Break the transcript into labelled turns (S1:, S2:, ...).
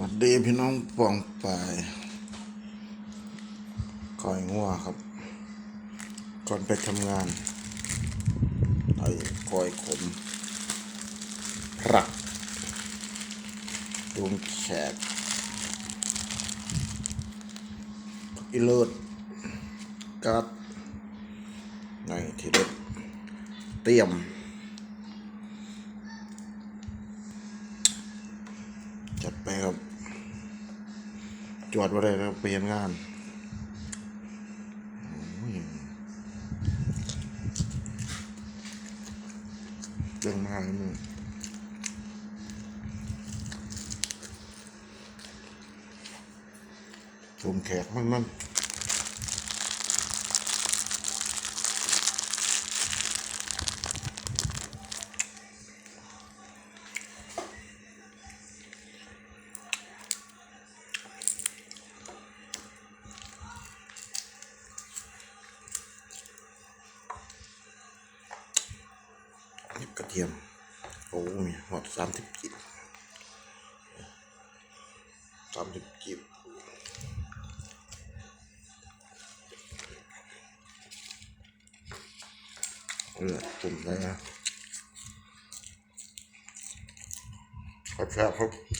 S1: วัสดีพี่น้องปองปายคอยงัวครับ ก่อนไปทำงานไอ้คอยขมพรักดวงแขกอีเลิศกัดในที่เด็ดเตรียม จัดไปครับจวดมาได้แล้วไปเห็นงานโอ้ยเรื่องมากเลยมึงชมแขกมันมันิบกระเทียมโอ้มีหอดสามสิบกิบสามสิบกิบเออปุ่มได้นะครับครับครับ